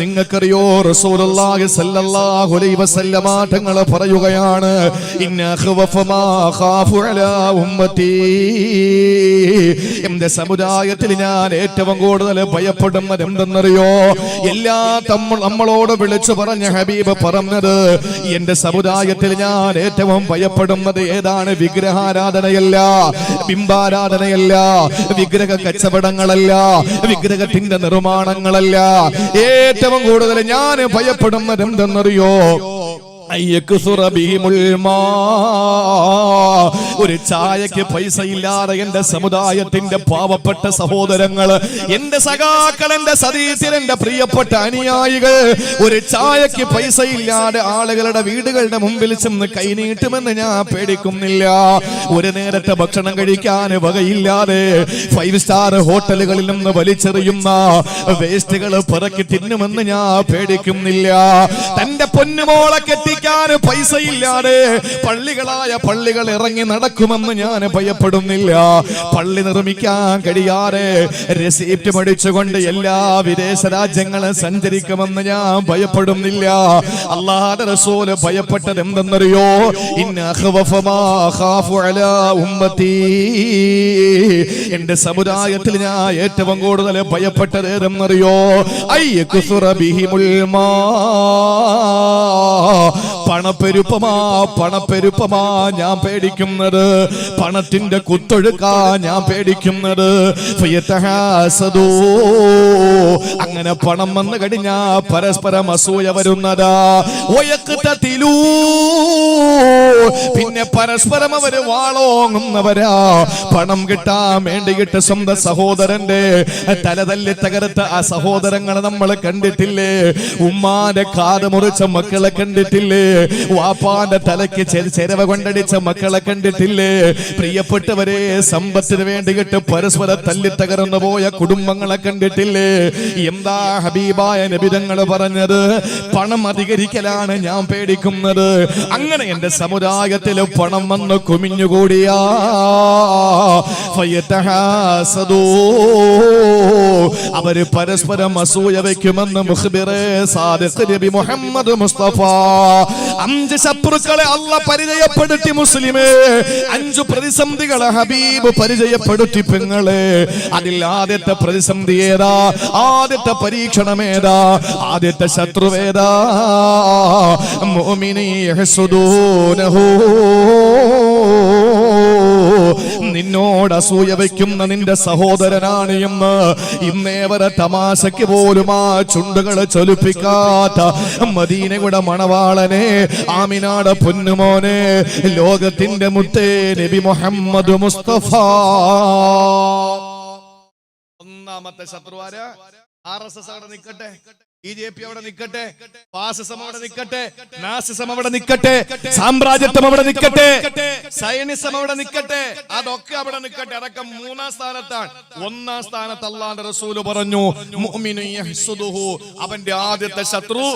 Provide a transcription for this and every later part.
നിങ്ങൾക്കറിയോ? റസൂലുള്ളാഹി സല്ലല്ലാഹു അലൈഹി പറയുകയാണ് മാ ഖാഫു അലാ ഉമ്മത്തി. എന്റെ സമുദായത്തിൽ ഞാൻ ഏറ്റവും കൂടുതൽ ഭയപ്പെടുന്നത് എന്തെന്നറിയോ? എല്ലാ തമ്മ നമ്മളോട് വിളിച്ചു പറഞ്ഞ ഹബീബ് പറഞ്ഞത് എന്റെ സമുദായത്തിൽ ഞാൻ ഏറ്റവും ഭയപ്പെടുന്നത് ഏതാണ്? വിഗ്രഹാരാധനയല്ല ബിംബാരാധനയല്ല വിഗ്രഹ കച്ചവടങ്ങളല്ല വിഗ്രഹത്തിന്റെ നിർമ്മാണങ്ങളല്ല. ഏറ്റവും കൂടുതൽ ഞാൻ ഭയപ്പെടുന്നത് എന്തെന്നറിയോ. ഒരു ചായക്ക് പൈസ ഇല്ലാതെ എന്റെ സമുദായത്തിന്റെ പാവപ്പെട്ട സഹോദരങ്ങൾ എന്റെ സഖാക്കൾ എന്റെ സതീശൻ എന്റെ പ്രിയപ്പെട്ട അനുയായികൾ ഒരു ചായക്ക് പൈസ ഇല്ലാതെ ആളുകളുടെ വീടുകളുടെ മുമ്പിൽ ചെന്ന് കൈനീട്ടുമെന്ന് ഞാൻ പേടിക്കുന്നില്ല. ഒരു നേരത്തെ ഭക്ഷണം കഴിക്കാൻ വകയില്ലാതെ ഫൈവ് സ്റ്റാർ ഹോട്ടലുകളിൽ നിന്ന് വലിച്ചെറിയുന്ന വേസ്റ്റുകൾ പിറക്കി തിന്നുമെന്ന് ഞാൻ പേടിക്കുന്നില്ല. തന്റെ പൊന്നുമോളെ കെട്ടിക്കാൻ പൈസ ഇല്ലാതെ പള്ളികളായ പള്ളികൾ ഇറങ്ങി നടക്കുമെന്ന് ഞാൻ ഭയപ്പെടുന്നില്ല. പള്ളി നിർമ്മിക്കാൻ കഴിയാതെ റെസിപ്റ്റ് മടിച്ചുകൊണ്ട് എല്ലാ വിദേശ രാജ്യങ്ങളെ സഞ്ചരിക്കുമെന്ന് ഞാൻ ഭയപ്പെടുന്നില്ല. അല്ലാതെ റസൂൽ ഭയപ്പെട്ടത് എന്തെന്നറിയോ? എന്റെ സമുദായത്തിൽ ഞാൻ ഏറ്റവും കൂടുതൽ ഭയപ്പെട്ടത് ഏതെന്നറിയോ? പണപ്പെരുപ്പമാ പണപ്പെരുപ്പമാ ഞാൻ പേടിക്കുന്നത്. പണത്തിന്റെ കുത്തൊഴുക്കാ ഞാൻ പേടിക്കുന്നത്. അങ്ങനെ പണം വന്നു കഴിഞ്ഞാ പരസ്പരം അസൂയ വരുന്നതാ. പിന്നെ പരസ്പരം അവർ വാളോങ്ങുന്നവരാ. പണം കിട്ടാൻ വേണ്ടിയിട്ട് സ്വന്തം സഹോദരന്റെ തലതല്ലി തല്ലി തകർത്ത ആ സഹോദരങ്ങളെ നമ്മൾ കണ്ടിട്ടില്ലേ? ഉമ്മാന്റെ കാത് മുറിച്ച മക്കളെ കണ്ടിട്ടില്ലേ? വാപ്പാന്റെ തലയ്ക്ക് ചെരവ കൊണ്ടടിച്ച മക്കളെ കണ്ടിട്ടില്ലേ? പ്രിയപ്പെട്ടവരെ സമ്പത്തിന് വേണ്ടിയിട്ട് പരസ്പര തല്ലി തകർന്നു പോയ കുടുംബങ്ങളെ കണ്ടിട്ടില്ലേ? എന്താ ഹബീബായ നബിതങ്ങൾ പറഞ്ഞത്? പണം അധികരിക്കലാണ് ഞാൻ പേടിക്കുന്നത്. അങ്ങനെ എന്റെ സമുദായത്തിൽ പണം വന്ന് കുമിഞ്ഞുകൂടിയാ. അവർ പരസ്പരം അസൂയ വയ്ക്കുമെന്ന് മുഹബിറേ സാദിഖ് നബി മുഹമ്മദ് മുസ്തഫ അഞ്ച് ശത്രുക്കളെ അല്ല പരിചയപ്പെടുത്തി മുസ്ലിമേ. അഞ്ചു പ്രതിസന്ധികളെ ഹബീബ് പരിചയപ്പെടുത്തി പെങ്ങളെ. അതിൽ ആദ്യത്തെ പ്രതിസന്ധി ഏതാ? ആദ്യത്തെ പരീക്ഷണം ഏതാ? ആദ്യത്തെ ശത്രുവേദാ മോമിനി നിന്നോട് അസൂയ വയ്ക്കുന്ന നിന്റെ സഹോദരനാണ് എന്ന് ഇന്നേവരെ തമാശയ്ക്ക് പോലും ആ ചുണ്ടുകൾ ചൊലിപ്പിക്കാത്ത മദീനയുടെ മണവാളനെ ആമിനാട് പൊന്നുമോനെ ലോകത്തിന്റെ മുത്തേ നബി മുഹമ്മദ് മുസ്തഫ. ഒന്നാമത്തെ ശത്രുവാര? ആർ എസ് എസ് അവിടെ നിൽക്കട്ടെ. ബി ജെ പി അവിടെ നിൽക്കട്ടെ ഫാസിസം അവിടെ നിൽക്കട്ടെ നാസിസം അവിടെ നിൽക്കട്ടെ സാമ്രാജ്യത്വം അവിടെ നിൽക്കട്ടെ സൈനിസം അവിടെ നിൽക്കട്ടെ അതൊക്കെ അവിടെ നിൽക്കട്ടെ അതൊക്കെ മൂന്നാം സ്ഥാനത്താണ്. ഒന്നാം സ്ഥാനത്ത് അള്ളാന്റെ റസൂൽ പറഞ്ഞു. അവന്റെ ആദ്യത്തെ ശത്രു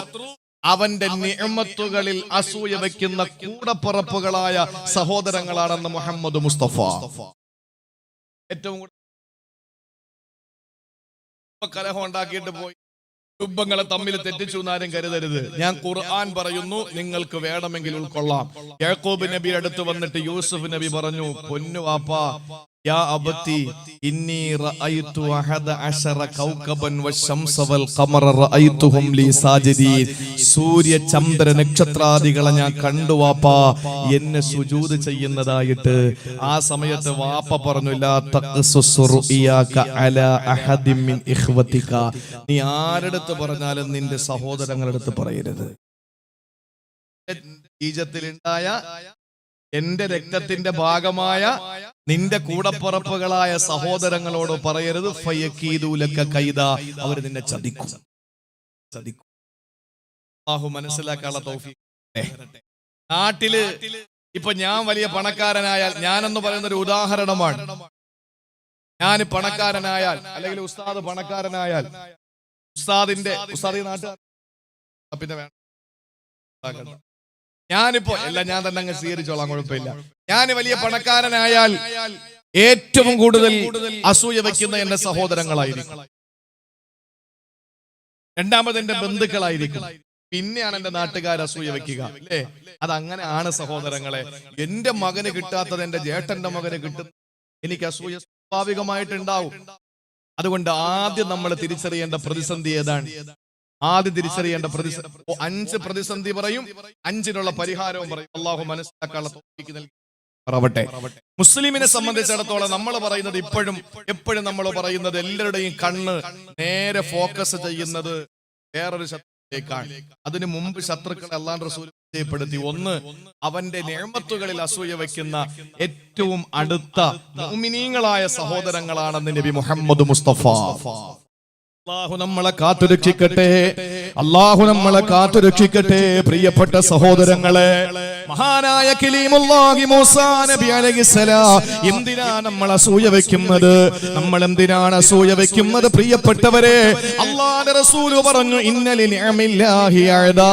അവന്റെ നിയമത്തുകളിൽ അസൂയ വെക്കുന്ന കൂടപ്പുറപ്പുകളായ സഹോദരങ്ങളാണെന്ന് മുഹമ്മദ് മുസ്തഫ. ഏറ്റവും കൂടുതൽ കലഹം ഉണ്ടാക്കിയിട്ട് പോയി. കുടുംബങ്ങളെ തമ്മിൽ തെറ്റിച്ചു എന്നാരും കരുതരുത്. ഞാൻ ഖുർആൻ പറയുന്നു നിങ്ങൾക്ക് വേണമെങ്കിൽ ഉൾക്കൊള്ളാം. യാക്കോബ് നബി അടുത്ത് വന്നിട്ട് യൂസുഫ് നബി പറഞ്ഞു പൊന്നു വാപ്പാ ലീ സൂര്യ ചന്ദ്ര നക്ഷത്രാദികളെ ഞാൻ കണ്ടു വാപ്പാ. എന്നെ സുജൂത് ചെയ്യുന്നതായിട്ട്. ആ സമയത്ത് വാപ്പ പറഞ്ഞു നീ ആരെടുത്ത് പറഞ്ഞാലും നിന്റെ സഹോദരങ്ങളുടെ അടുത്ത് പറയരുത്. ഈജത്തിലുണ്ടായ എന്റെ രക്തത്തിന്റെ ഭാഗമായ നിന്റെ കൂടപ്പുറപ്പുകളായ സഹോദരങ്ങളോട് പറയരുത്. ഫയക്കീദൂലക്ക കൈത അവർ നിന്നെ ചതിക്കും. ചതിക്കും. ബാഹു മനസ്സിലാക്കാനുള്ള തൗഫീഖ് നാട്ടിൽ ഇപ്പൊ ഞാൻ വലിയ പണക്കാരനായാൽ ഞാനെന്ന് പറയുന്ന ഒരു ഉദാഹരണമാണ്. ഞാൻ പണക്കാരനായാൽ അല്ലെങ്കിൽ ഉസ്താദ് പണക്കാരനായാൽ ഉസ്താദിന്റെ ഉസ്താദി നാട്ടുകാർ പിന്നെ വേണം. ഞാനിപ്പോ എല്ലാം ഞാൻ തന്നെ അങ്ങ് സ്വീകരിച്ചോളാം കുഴപ്പമില്ല. ഞാൻ വലിയ പണക്കാരനായാൽ ഏറ്റവും കൂടുതൽ അസൂയ വയ്ക്കുന്ന എന്റെ സഹോദരങ്ങളായിരിക്കും. രണ്ടാമത് എന്റെ ബന്ധുക്കളായിരിക്കും. പിന്നെയാണ് എന്റെ നാട്ടുകാർ അസൂയ വെക്കുക. അല്ലേ? അത് അങ്ങനെയാണ് സഹോദരങ്ങളെ. എന്റെ മകന് കിട്ടാത്തത് എന്റെ ജേട്ടന്റെ മകന് കിട്ടും. എനിക്ക് അസൂയ സ്വാഭാവികമായിട്ടുണ്ടാവും. അതുകൊണ്ട് ആദ്യം നമ്മൾ തിരിച്ചറിയേണ്ട പ്രതിസന്ധി ഏതാണ്? ആദ്യം തിരിച്ചറിയേണ്ട പ്രതിസന്ധി. അഞ്ച് പ്രതിസന്ധി പറയും. അഞ്ചിനുള്ള പരിഹാരവും പറയും. അള്ളാഹു മനസ്സിലാക്കാനുള്ള നൽകി. പറവട്ടെ. മുസ്ലിമിനെ സംബന്ധിച്ചിടത്തോളം നമ്മൾ പറയുന്നത് ഇപ്പോഴും എപ്പോഴും നമ്മൾ പറയുന്നത് എല്ലാവരുടെയും കണ്ണ് നേരെ ഫോക്കസ് ചെയ്യുന്നത് വേറൊരു ശത്രുക്കളേക്കാണ് അതിനു മുമ്പ് ശത്രുക്കളെ അല്ലാണ്ട് റസൂൽ പരിചയപ്പെടുത്തി. ഒന്ന് അവന്റെ നേമത്തുകളിൽ അസൂയ വയ്ക്കുന്ന ഏറ്റവും അടുത്ത മുഅ്മിനീങ്ങളായ സഹോദരങ്ങളാണെന്ന് നബി മുഹമ്മദ് മുസ്തഫ. അള്ളാഹു നമ്മളെ കാത്തുരക്ഷിക്കട്ടെ. അള്ളാഹു നമ്മളെ കാത്തുരക്ഷിക്കട്ടെ. പ്രിയപ്പെട്ട സഹോദരങ്ങളെ. മഹാനായ കിലീമുല്ലാഹി മൂസാ നബി അലൈഹിസ്സലാം എന്തിനാ നമ്മൾ അസൂയ വെക്കുന്നത് നമ്മൾ എന്തിനാണ് അസൂയ വെക്കുന്നത് പ്രിയപ്പെട്ടവരെ അള്ളാഹുവിന്റെ റസൂൽ പറഞ്ഞു ഇന്നലി നിഅമില്ലാഹി അദാ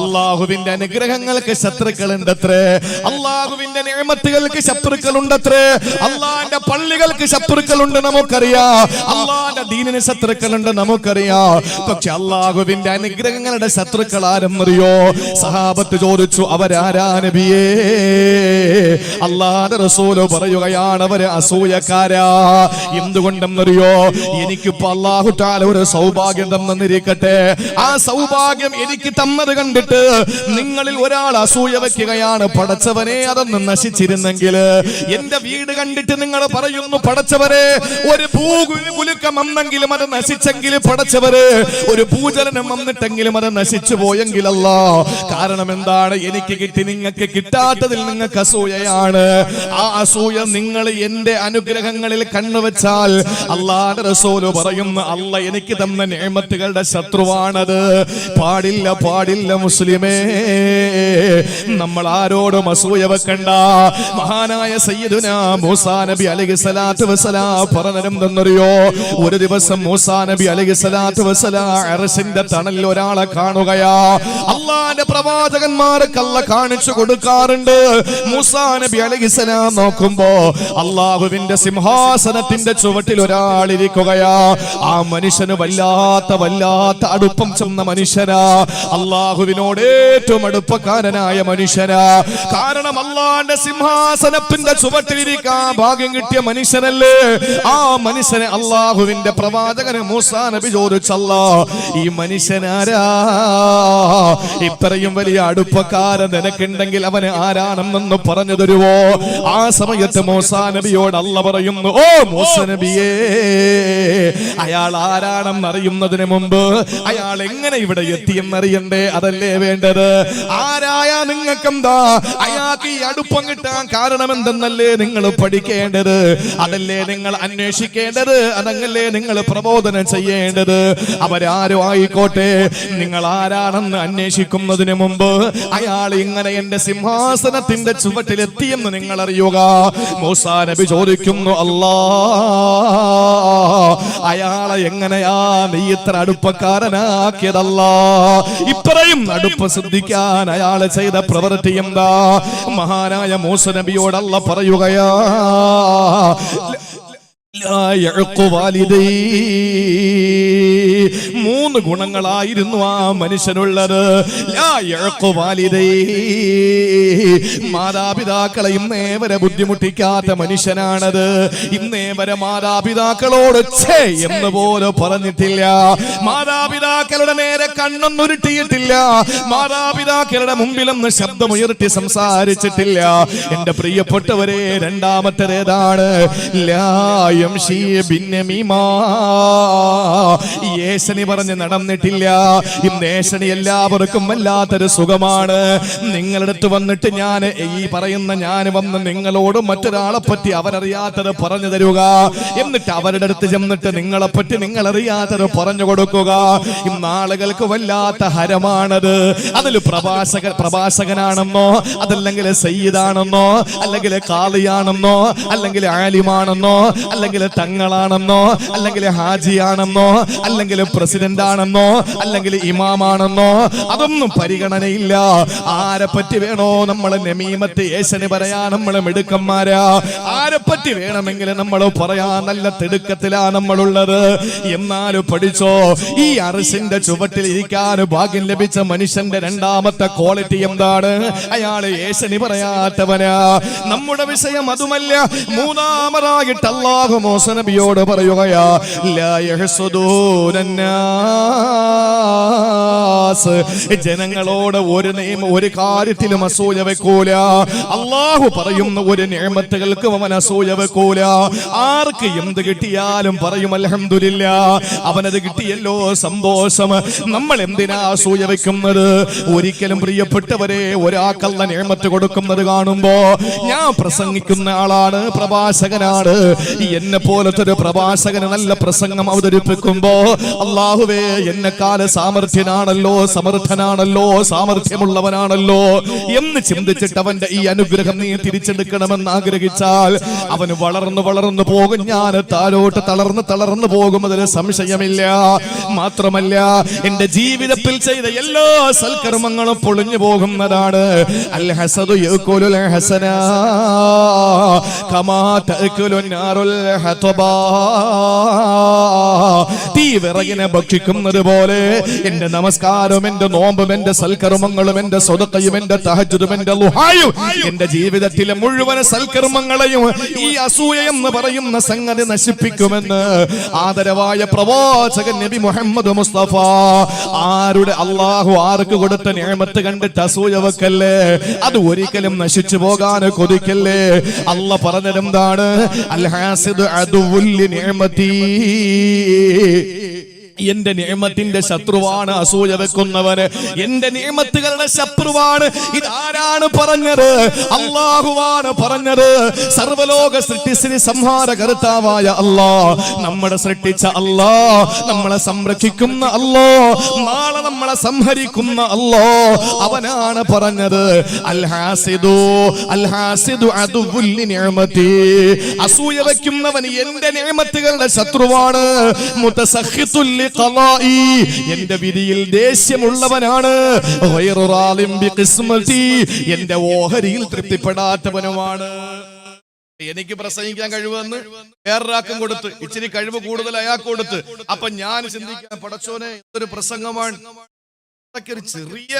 അള്ളാഹുവിന്റെ അനുഗ്രഹങ്ങൾക്ക് ശത്രുക്കളുണ്ടത്രേ. അള്ളാഹുവിന്റെ നിയമത്തുകൾക്ക് ശത്രുക്കളുണ്ടത്രേ. അള്ളാഹിന്റെ പള്ളികൾക്ക് ശത്രുക്കളുണ്ട് നമുക്കറിയാം. അള്ളാഹിന്റെ ദീനിന് ശത്രുക്കളുണ്ട് നമുക്കറിയാം. പക്ഷെ അള്ളാഹുവിന്റെ അനുഗ്രഹങ്ങളുടെ ശത്രുക്കൾ ആരെന്നറിയോ? സഹാബത്ത് ചോദിച്ചു അവരാരാ നബിയേ റസൂൽ പറയുകയാണ് അവർ അസൂയക്കാരാ. എന്തുകൊണ്ടെന്നറിയോ? എനിക്കിപ്പോ അള്ളാഹു ഒരു സൗഭാഗ്യം തന്നിരിക്കട്ടെ. ആ സൗഭാഗ്യം എനിക്ക് തന്നത് കണ്ടിട്ട് നിങ്ങളിൽ ഒരാൾ അസൂയ വയ്ക്കുകയാണ് പടച്ചവനെ അതൊന്ന് നശിച്ചിരുന്നെങ്കിൽ എന്റെ വീട് കണ്ടിട്ട് നിങ്ങൾ പറയുന്നു പടച്ചവരെ ഒരു ഭൂകുലുക്കം വന്നെങ്കിലും അത് നശിച്ചെങ്കിൽ പടച്ചവര് ഒരു പൂജലനം വന്നിട്ടെങ്കിലും അത് നശിച്ചു പോയെങ്കിലല്ല കാരണം എന്താണ്? എനിക്ക് കിട്ടി നിങ്ങൾക്ക് കിട്ടാത്തതിൽ നിങ്ങൾക്ക് അസൂയയാണ്. ആ അസൂയ നിങ്ങൾ എന്റെ അനുഗ്രഹങ്ങളിൽ കണ്ണുവെച്ചാൽ അള്ളാഹ് റസൂൽ പറയുന്നു അല്ല എനിക്ക് തന്ന നേമത്തുകളുടെ ശത്രുവാണത്. പാടില്ല പാടില്ല മുസ്ലിമേ. നമ്മൾ ആരോടും അസൂയ വെക്കണ്ട. മഹാനായ സയ്യിദുന മൂസാ നബി അലൈഹി സ്വലാത്തു വസലാ പറഞ്ഞിരുന്നെന്നറിയോ ഒരു ദിവസം മൂസാ നബി അലൈഹി സ്വലാത്തു വസലാ അറസിന്റെ തണലിൽ ഒരാളെ കാണുകയാ. അള്ളാന്റെ പ്രവാചകന്മാരെ അല്ല കാണിച്ചു കൊടുക്കാറുണ്ട്. മൂസാ നബി അലഹിസലാം നോക്കുമ്പോ അള്ളാഹുവിന്റെ സിംഹാസനത്തിന്റെ ചുവട്ടിൽ ഒരാളിരിക്കുകയാ ആ മനുഷ്യന് വല്ലാത്ത വല്ലാത്ത അടുപ്പം ചെന്ന മനുഷ്യനാ. അള്ളാഹുവിനോട് ഏറ്റവും അടുപ്പക്കാരനായ മനുഷ്യനാ. കാരണം അള്ളാന്റെ സിംഹാസനത്തിന്റെ ചുവട്ടിലിരിക്കാൻ ഭാഗ്യം കിട്ടിയ മനുഷ്യനല്ലേ? ആ മനുഷ്യനെ അള്ളാഹുവിന്റെ പ്രവാചകന് മൂസാ നബി ചോദിച്ചല്ലോ ഈ മനുഷ്യനാരാ? ഇത്രയും വലിയ അടുപ്പക്കാരൻ നിനക്കുണ്ടെങ്കിൽ അവന് ആരാണെന്നൊന്ന് പറഞ്ഞു തരുവോ? ആ സമയത്ത് മൂസാ നബിയോട് അല്ല പറയുന്നു ഓ മൂസ നബിയേ അയാൾ ആരാണെന്ന് അറിയുന്നതിന് മുമ്പ് അയാൾ എങ്ങനെ ഇവിടെ എത്തിയെന്നറിയണ്ടേ? അതല്ലേ വേണ്ടത്? ആരായ നിങ്ങൾക്കെന്താ? അയാൾക്ക് ഈ അടുപ്പം കിട്ടാൻ കാരണം എന്തെന്നല്ലേ നിങ്ങൾ പഠിക്കേണ്ടത്? അതല്ലേ നിങ്ങൾ അന്വേഷിക്കേണ്ടത്? അതങ്ങല്ലേ നിങ്ങൾ പ്രബോധനം ചെയ്യേണ്ടത്? അവരാരോ ആയിക്കോട്ടെ നിങ്ങൾ ആരാണെന്ന് അന്വേഷിക്കുന്നതിന് മുമ്പ് അയാൾ ഇങ്ങനെ എന്റെ സിംഹാസനത്തിന്റെ ചുവട്ടിലെത്തിയെന്ന് നിങ്ങൾ അറിയുക മൂസാ നബി ചോദിക്കുന്നു അല്ലാ അയാളെ എങ്ങനെയാ നീ ഇത്ര അടുപ്പക്കാരനാക്കിയതല്ല ഇത്രയും അടുപ്പ് ശ്രദ്ധിക്കാൻ അയാൾ ചെയ്ത പ്രവൃത്തി എന്താ മഹാനായ മൂസ നബിയോടല്ല പറയുകയാ. മൂന്ന് ഗുണങ്ങളായിരുന്നു ആ മനുഷ്യനുള്ളത്. മാതാപിതാക്കളെ ഇന്നേ വരെ ബുദ്ധിമുട്ടിക്കാത്ത മനുഷ്യനാണത്. ഇന്നേവരെ മാതാപിതാക്കളോട് ഛേ എന്ന് പോലും പറഞ്ഞിട്ടില്ല. മാതാപിതാക്കളുടെ നേരെ കണ്ണൊന്നുരുട്ടിയിട്ടില്ല മാതാപിതാക്കളുടെ മുമ്പിലൊന്ന് ശബ്ദമുയർത്തി സംസാരിച്ചിട്ടില്ല. എന്റെ പ്രിയപ്പെട്ടവരെ രണ്ടാമത്തേതാണ് ലായ യേശനി പറഞ്ഞ് നടന്നിട്ടില്ല. ഇന്ന് ഏശനി എല്ലാവർക്കും വല്ലാത്തൊരു സുഖമാണ്. നിങ്ങളെടുത്ത് വന്നിട്ട് ഞാൻ ഈ പറയുന്ന ഞാൻ വന്ന് നിങ്ങളോട് മറ്റൊരാളെ പറ്റി അവരറിയാത്തത് പറഞ്ഞു തരുക. എന്നിട്ട് അവരുടെ അടുത്ത് ചെന്നിട്ട് നിങ്ങളെ പറ്റി നിങ്ങൾ അറിയാത്തത് പറഞ്ഞു കൊടുക്കുക. ഇന്നാളുകൾക്ക് വല്ലാത്ത ഹരമാണത്. അതിൽ പ്രഭാഷകൻ പ്രഭാഷകനാണെന്നോ അതല്ലെങ്കിൽ സയ്യിദാണെന്നോ അല്ലെങ്കിൽ കാളിയാണെന്നോ അല്ലെങ്കിൽ ആലിമാണെന്നോ അല്ലെങ്കിൽ അല്ലെങ്കിൽ തങ്ങളാണെന്നോ അല്ലെങ്കിൽ ഹാജിയാണെന്നോ അല്ലെങ്കിൽ പ്രസിഡന്റ് ആണെന്നോ അല്ലെങ്കിൽ ഇമാമാണെന്നോ അതൊന്നും പരിഗണനയില്ല. ആരെ പറ്റി വേണോ നമ്മൾ നമീമത്ത് യേശന് പറയാ നമ്മൾ മിടുക്കന്മാരാ? ആരെ പറ്റി വേണമെങ്കിൽ നമ്മൾ പറയാ നല്ല തിടുക്കത്തിലാ നമ്മളുള്ളത്? എന്നാലും പഠിച്ചോ ഈ അറിസിന്റെ ചുവട്ടിൽ ഇരിക്കാൻ ഭാഗ്യം ലഭിച്ച മനുഷ്യന്റെ രണ്ടാമത്തെ ക്വാളിറ്റി എന്താണ്? അയാൾ യേശനി പറയാത്തവനാ. നമ്മുടെ വിഷയം അതുമല്ല. മൂന്നാമതായിട്ട് അള്ളാഹു മോസ നബിയോട് പറയുകയാ ലാ യഹ്സുദൂനന്നാസ്. ജനങ്ങളോട് ഒരു നിയമ ഒരു കാര്യത്തിലും അസൂയ വെക്കൂല. അള്ളാഹു പറയുന്ന ഒരു നിയമത്തുകൾക്കും അവൻ അസൂയ വെക്കൂല. ആർക്ക് എന്ത് കിട്ടിയാലും പറയും അലഹമില്ല അവനത് കിട്ടിയല്ലോ സന്തോഷം. നമ്മൾ എന്തിനാ അസൂയ വെക്കുന്നത്? ഒരിക്കലും പ്രിയപ്പെട്ടവരെ ഒരാൾക്കല്ല നിയമത്ത് കൊടുക്കുന്നത് കാണുമ്പോ ഞാൻ പ്രസംഗിക്കുന്ന ആളാണ് പ്രഭാഷകനാണ്. എന്നെ പോലത്തെ ഒരു പ്രഭാഷകന് നല്ല പ്രസംഗം അവതരിപ്പിക്കുമ്പോ അള്ളാഹുവേ എന്നെക്കാല സാമർഥ്യനാണല്ലോ സമർത്ഥനാണല്ലോ സാമർഥ്യമുള്ളവനാണല്ലോ എന്ന് ചിന്തിച്ചിട്ട് അവന്റെ ഈ അനുഗ്രഹം നീ തിരിച്ചെടുക്കണമെന്ന് ആഗ്രഹിച്ചാൽ അവന് വളർന്നു വളർന്നു പോകും ഞാൻ താലോട്ട് തളർന്ന് തളർന്നു പോകും അതിന് സംശയമില്ല. മാത്രമല്ല എന്റെ ജീവിതത്തിൽ ചെയ്ത എല്ലാ സൽക്കർമ്മങ്ങളും പൊളിഞ്ഞു പോകുന്നതാണ്. അൽ ഹസദു കമാ തീ വിറകിനെ ഭക്ഷിക്കുന്നത് പോലെ എന്റെ നമസ്കാരം എന്റെ നോമ്പും എന്റെ സൽക്കർമ്മങ്ങളും എന്റെ സ്വതക്കയും എന്റെ തഹജുദും എന്റെ ലുഹായും എന്റെ ജീവിതത്തിലെ മുഴുവൻ സൽക്കർമ്മങ്ങളെയും ഈ അസൂയ എന്ന് പറയുന്ന സംഗതി നശിപ്പിക്കുമെന്ന് ആദരവായ പ്രവാചകൻ നബി മുഹമ്മദ് മുസ്തഫ. ആരുടെ അള്ളാഹു ആർക്ക് കൊടുത്ത നിയമത്ത് കണ്ടിട്ട് അസൂയ വെക്കല്ലേ? അത് ഒരിക്കലും നശിച്ചു പോകാൻ കൊതിക്കല്ലേ? അല്ല പറഞ്ഞതെന്താണ്? അൽഹാസിദ് അതുല്യ നിയമത്തീ yeah. എന്റെ നിയമത്തിന്റെ ശത്രുവാണ് അസൂയ വെക്കുന്നവന്. എന്റെ നിയമത്തുകളുടെ ശത്രുവാണ്. ഇതാരാണ് പറഞ്ഞത്? അള്ളാഹുവാണ് പറഞ്ഞത്. സർവലോക സൃഷ്ടിസിന് സംഹാര കർത്താവായ അല്ലാ നമ്മുടെ സൃഷ്ടിച്ച അല്ലാ നമ്മളെ സംരക്ഷിക്കുന്ന അല്ലോ നാളെ നമ്മളെ സംഹരിക്കുന്ന അല്ലോ അവനാണ് പറഞ്ഞത്. അൽഹാസിദു അൽഹാസിദു അതുവുല്ലി നിയമത്തി അസൂയ വെക്കുന്നവൻ എന്റെ നിയമത്തുകളുടെ ശത്രുവാണ്. മുതസഖിത്തുൽ ലിഖലാഇ എന്റെ വിധിയിൽ ദേഷ്യമുള്ളവനാണ്. എന്റെ ഓഹരിയിൽ തൃപ്തിപ്പെടാത്തവനുമാണ്. എനിക്ക് പ്രസംഗിക്കാൻ കഴിവെന്ന് വേറൊരാൾക്കും കൊടുത്ത്. ഇച്ചിരി കഴിവ് കൂടുതൽ അയാൾക്ക് കൊടുത്ത്. അപ്പൊ ഞാൻ ചിന്തിക്കാൻ പടച്ചോനെ എന്തൊരു പ്രസംഗമാണ്. ഒരു ചെറിയ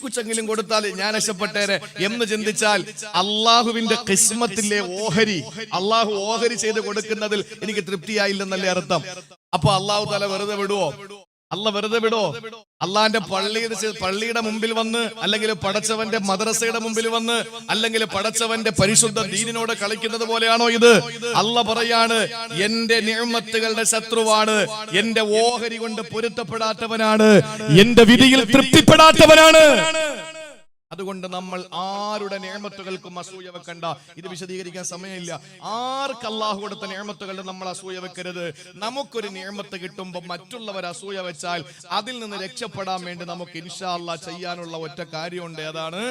കുച്ചെങ്കിലും കൊടുത്താൽ ഞാൻ രക്ഷപ്പെട്ടേരെ എന്ന് ചിന്തിച്ചാൽ അള്ളാഹുവിന്റെ കിസ്മത്തിലെ ഓഹരി അള്ളാഹു ഓഹരി ചെയ്ത് കൊടുക്കുന്നതിൽ എനിക്ക് തൃപ്തിയായില്ലെന്നല്ലേ അർത്ഥം. അപ്പൊ അള്ളാഹു തല വെറുതെ വിടുവോ? അല്ല വെറുതെ വിടോ. അള്ളാന്റെ പള്ളിയുടെ പള്ളിയുടെ മുമ്പിൽ വന്ന് അല്ലെങ്കിൽ പടച്ചവന്റെ മദ്രസയുടെ മുമ്പിൽ വന്ന് അല്ലെങ്കിൽ പടച്ചവന്റെ പരിശുദ്ധ ദീനിനോട് കളിക്കുന്നത് പോലെയാണോ ഇത്? അല്ല പറയാണ് എന്റെ നിയമത്തുകളുടെ ശത്രുവാണ്. എന്റെ ഓഹരി കൊണ്ട് പൊരുത്തപ്പെടാത്തവനാണ്. എന്റെ വിധിയിൽ തൃപ്തിപ്പെടാത്തവനാണ്. അതുകൊണ്ട് നമ്മൾ ആരുടെ നിയമത്തുകൾക്കും അസൂയ വെക്കണ്ട. ഇത് വിശദീകരിക്കാൻ സമയമില്ല. ആർക്ക് അള്ളാഹു കൊടുത്ത നിയമത്തുകളുടെ നമ്മൾ അസൂയ വെക്കരുത്? നമുക്കൊരു നിയമത്ത് കിട്ടുമ്പോൾ മറ്റുള്ളവർ അസൂയ വെച്ചാൽ അതിൽ നിന്ന് രക്ഷപ്പെടാൻ വേണ്ടി നമുക്ക് ഇൻഷാ ചെയ്യാനുള്ള ഒറ്റ കാര്യമുണ്ട്. അതാണ്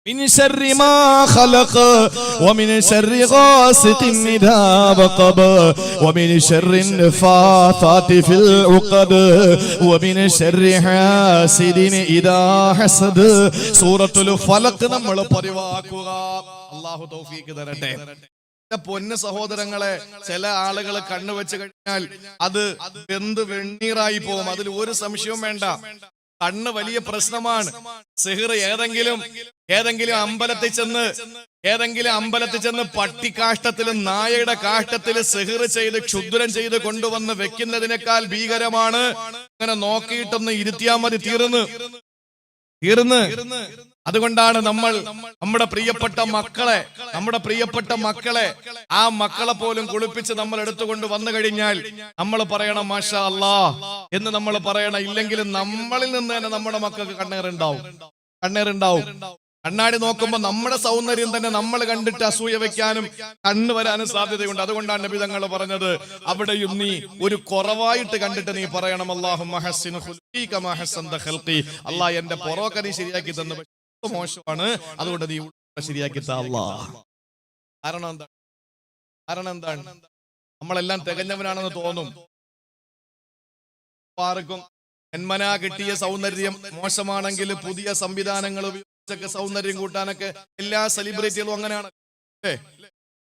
قل أعوذ برب الفلق من شر ما خلق ومن شر غاسق إذا وقب ومن شر النفاثات في العقد ومن شر حاسد إذا حسد سورة الفلق നമ്മൾ പതിവാക്കുക അള്ളാഹു തൗഫീക്ക് തരട്ടെ എന്റെ പൊന്ന് സഹോദരങ്ങളെ ചില ആളുകൾ കണ്ണുവെച്ച് കഴിഞ്ഞാൽ അത് വെന്ത് വെണ്ണീറായി പോകും അതിൽ ഒരു സംശയവും വേണ്ട കണ്ണ് വലിയ പ്രശ്നമാണ്. സിഹിർ ഏതെങ്കിലും ഏതെങ്കിലും അമ്പലത്തിൽ ചെന്ന് ഏതെങ്കിലും അമ്പലത്തിൽ ചെന്ന് പട്ടിക്കാഷ്ടത്തിലും നായയുടെ കാഷ്ടത്തിൽ സിഹിർ ചെയ്ത് ക്ഷുദ്രം ചെയ്ത് കൊണ്ടുവന്ന് വെക്കുന്നതിനേക്കാൾ ഭീകരമാണ്. അങ്ങനെ നോക്കിയിട്ടൊന്ന് ഇരുത്തിയാൽ മതി തീർന്ന്. തീർന്ന്. അതുകൊണ്ടാണ് നമ്മൾ നമ്മുടെ പ്രിയപ്പെട്ട മക്കളെ നമ്മുടെ പ്രിയപ്പെട്ട മക്കളെ ആ മക്കളെ പോലും കുളിപ്പിച്ച് നമ്മൾ എടുത്തുകൊണ്ട് വന്നു കഴിഞ്ഞാൽ നമ്മൾ പറയണം മാഷ അല്ലാ എന്ന് നമ്മൾ പറയണം. ഇല്ലെങ്കിൽ നമ്മളിൽ നിന്ന് തന്നെ നമ്മുടെ മക്കൾക്ക് കണ്ണേറുണ്ടാവും കണ്ണേറുണ്ടാവും കണ്ണാടി നോക്കുമ്പോൾ നമ്മുടെ സൗന്ദര്യം തന്നെ നമ്മൾ കണ്ടിട്ട് അസൂയ വെക്കാനും കണ്ണു വരാനും സാധ്യതയുണ്ട്. അതുകൊണ്ടാണ് നബി തങ്ങൾ പറഞ്ഞത് അവിടെയും നീ ഒരു കുറവായിട്ട് കണ്ടിട്ട് നീ പറയണം. അള്ളാഹു അള്ളാഹ് എന്റെ പുറമൊക്കെ നീ ശരിയാക്കി തന്നു. മോശമാണ്. അതുകൊണ്ട് നീ ശരിയാക്കി താ കാരണം എന്താണ് കാരണം എന്താണ് നമ്മളെല്ലാം തികഞ്ഞവനാണെന്ന് തോന്നും. ആർക്കും എന്മന കിട്ടിയ സൗന്ദര്യം മോശമാണെങ്കിൽ പുതിയ സംവിധാനങ്ങൾ ഉപയോഗിച്ചൊക്കെ സൗന്ദര്യം കൂട്ടാനൊക്കെ എല്ലാ സെലിബ്രിറ്റികളും അങ്ങനെയാണ്. അല്ലേ?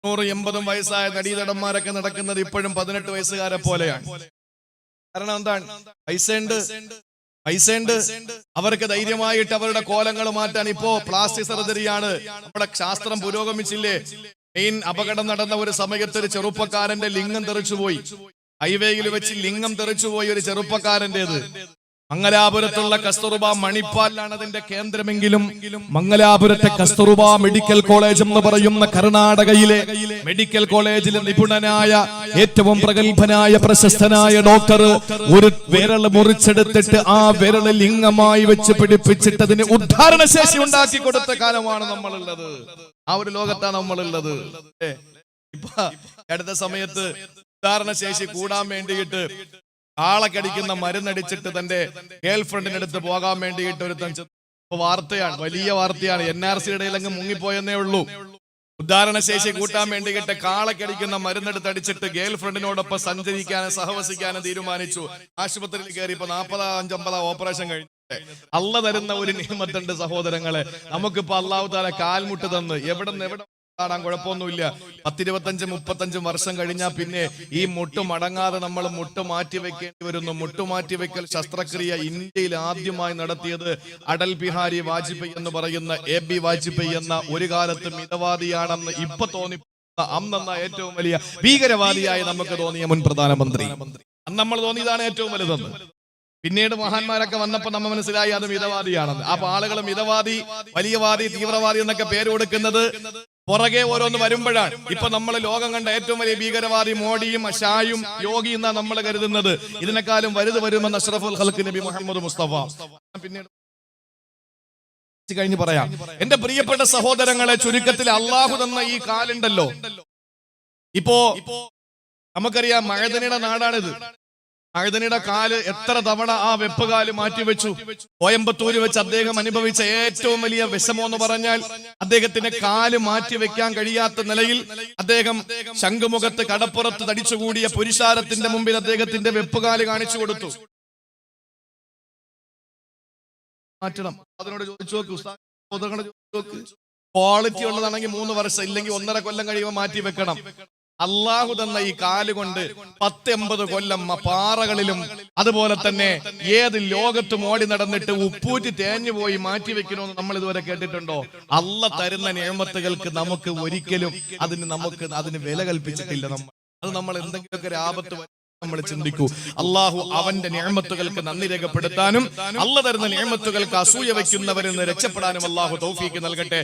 നൂറ് എൺപതും വയസ്സായ നടീതടന്മാരൊക്കെ നടക്കുന്നത് ഇപ്പോഴും പതിനെട്ട് വയസ്സുകാരെ പോലെയാണ്. കാരണം എന്താണ് പൈസയുണ്ട്. പൈസയുണ്ട്. അവർക്ക് ധൈര്യമായിട്ട് അവരുടെ കോലങ്ങൾ മാറ്റാൻ ഇപ്പോ പ്ലാസ്റ്റിക് സർജറിയാണ് നമ്മുടെ ശാസ്ത്രം പുരോഗമിച്ചില്ലേ? മെയിൻ അപകടം നടന്ന ഒരു സമയത്ത് ഒരു ചെറുപ്പക്കാരന്റെ ലിംഗം തെറിച്ചുപോയി. ഹൈവേയിൽ വെച്ച് ലിംഗം തെറിച്ചുപോയി ഒരു ചെറുപ്പക്കാരന്റേത്. മംഗലാപുരത്തുള്ള കസ്തൂർബ മണിപ്പാലാണ് അതിന്റെ കേന്ദ്രമെങ്കിലും മംഗലാപുരത്തെ കസ്തൂർബ മെഡിക്കൽ കോളേജ് എന്ന് പറയുന്ന കർണാടകയിലെ മെഡിക്കൽ കോളേജിലെ നിപുണനായ ഏറ്റവും പ്രഗത്ഭനായ പ്രശസ്തനായ ഡോക്ടർ ഒരു വിരൽ മുറിച്ചെടുത്തിട്ട് ആ വിരൽ ലിംഗമായി വെച്ച് പിടിപ്പിച്ചിട്ട് അതിന് ഉദ്ധാരണ ശേഷി ഉണ്ടാക്കി കൊടുത്ത കാലമാണ് നമ്മളുള്ളത്. ആ ഒരു ലോകത്താണ് നമ്മളുള്ളത്. ഇപ്പൊ അടുത്ത സമയത്ത് ഉദ്ധാരണ ശേഷി കൂടാൻ വേണ്ടിയിട്ട് ആളക്കടിക്കുന്ന മരുന്നടിച്ചിട്ട് തന്റെ ഗേൾ ഫ്രണ്ടിന്റെ അടുത്ത് പോകാൻ വേണ്ടിയിട്ട് ഒരു വാർത്തയാണ് വലിയ വാർത്തയാണ്. എൻ ആർ സിയുടെ അങ്ങ് മുങ്ങിപ്പോയെന്നേ ഉള്ളൂ. ഉദ്ധാരണ ശേഷി കൂട്ടാൻ വേണ്ടിയിട്ട് കാളക്കടിക്കുന്ന മരുന്നെടുത്ത് അടിച്ചിട്ട് ഗേൾ ഫ്രണ്ടിനോടൊപ്പം സഞ്ചരിക്കാനും സഹവസിക്കാനും തീരുമാനിച്ചു. ആശുപത്രിയിൽ കയറി ഇപ്പൊ നാൽപ്പതാ അഞ്ചമ്പതാ ഓപ്പറേഷൻ കഴിഞ്ഞു. അല്ല തരുന്ന ഒരു നിയമത്തുണ്ട് സഹോദരങ്ങളെ നമുക്കിപ്പോ അള്ളാഹു താല കാൽമുട്ട് തന്ന്. എവിടെ നിന്ന് എവിടെ കാണാൻ കുഴപ്പമൊന്നുമില്ല. പത്തിരുപത്തഞ്ച് മുപ്പത്തഞ്ചും വർഷം കഴിഞ്ഞാൽ പിന്നെ ഈ മുട്ട് മടങ്ങാതെ നമ്മൾ മുട്ട് മാറ്റി വെക്കേണ്ടി വരുന്നു. മുട്ട് മാറ്റി വെക്കൽ ശസ്ത്രക്രിയ ഇന്ത്യയിൽ ആദ്യമായി നടത്തിയത് അടൽ ബിഹാരി വാജ്പേയി എന്ന് പറയുന്ന എ ബി വാജ്പേയി എന്ന ഒരു കാലത്ത് മിതവാദിയാണെന്ന് ഇപ്പൊ തോന്നി അന്നെന്ന ഏറ്റവും വലിയ ഭീകരവാദിയായി നമുക്ക് തോന്നിയ മുൻ പ്രധാനമന്ത്രി. അന്ന് നമ്മൾ തോന്നിയതാണ് ഏറ്റവും വലുതെന്ന്. പിന്നീട് മഹാന്മാരൊക്കെ വന്നപ്പോ നമ്മ മനസ്സിലായി അത് മിതവാദിയാണെന്ന്. അപ്പൊ ആളുകൾ മിതവാദി വലിയവാദി തീവ്രവാദി എന്നൊക്കെ പേര് കൊടുക്കുന്നത് പുറകെ ഓരോന്ന് വരുമ്പോഴാണ്. ഇപ്പൊ നമ്മൾ ലോകം കണ്ട ഏറ്റവും വലിയ ഭീകരവാദി മോഡിയും അഷായും യോഗി എന്നാ നമ്മൾ കരുതുന്നത്. ഇതിനെക്കാളും വലുത് വരുമെന്ന് അഷ്റഫുൽ ഹൽക്ക് നബി മുഹമ്മദ് മുസ്തഫ. പിന്നീട് കഴിഞ്ഞ് പറയാം. എന്റെ പ്രിയപ്പെട്ട സഹോദരങ്ങളെ ചുരുക്കത്തിൽ അള്ളാഹു തന്ന ഈ കാലുണ്ടല്ലോ. ഇപ്പോ നമുക്കറിയാം മഴതനയുടെ നാടാണിത്. മഴതനയുടെ കാൽ എത്ര തവണ ആ വെപ്പുകാൽ മാറ്റിവെച്ചു? കോയമ്പത്തൂര് വെച്ച് അദ്ദേഹം അനുഭവിച്ച ഏറ്റവും വലിയ വിഷമം എന്ന് പറഞ്ഞാൽ അദ്ദേഹത്തിന്റെ കാൽ മാറ്റി വെക്കാൻ കഴിയാത്ത നിലയിൽ അദ്ദേഹം ശംഖുമുഖത്ത് കടപ്പുറത്ത് തടിച്ചുകൂടിയ പുരുഷാരത്തിന്റെ മുമ്പിൽ അദ്ദേഹത്തിന്റെ വെപ്പുകാൽ കാണിച്ചു കൊടുത്തു. മാറ്റണം. അതിനോട് ചോദിച്ചു നോക്ക് ക്വാളിറ്റി ഉള്ളതാണെങ്കിൽ മൂന്ന് വർഷം ഇല്ലെങ്കിൽ ഒന്നര കൊല്ലം കഴിയുമ്പോൾ മാറ്റി വെക്കണം അള്ളാഹു തന്ന ഈ കാലുകൊണ്ട് പത്തെമ്പത് കൊല്ലം പാറകളിലും അതുപോലെ തന്നെ ഏത് ലോകത്തും ഓടി നടന്നിട്ട് ഉപ്പൂറ്റി തേഞ്ഞു പോയി മാറ്റി വെക്കണമെന്ന് നമ്മൾ ഇതുവരെ കേട്ടിട്ടുണ്ടോ? അല്ല തരുന്ന നിയമത്തുകൾക്ക് നമുക്ക് ഒരിക്കലും അതിന് നമുക്ക് അതിന് വില കൽപ്പിച്ചിട്ടില്ല നമ്മൾ അത് നമ്മൾ എന്തെങ്കിലുമൊക്കെ ആപത്ത് നമ്മൾ ചിന്തിക്കൂ. അള്ളാഹു അവന്റെ നിയമത്തുകൾക്ക് നന്ദി രേഖപ്പെടുത്താനും അല്ല തരുന്ന നിയമത്തുകൾക്ക് അസൂയ വയ്ക്കുന്നവരിൽ നിന്ന് രക്ഷപ്പെടാനും അള്ളാഹു തൗഫീക്ക് നൽകട്ടെ.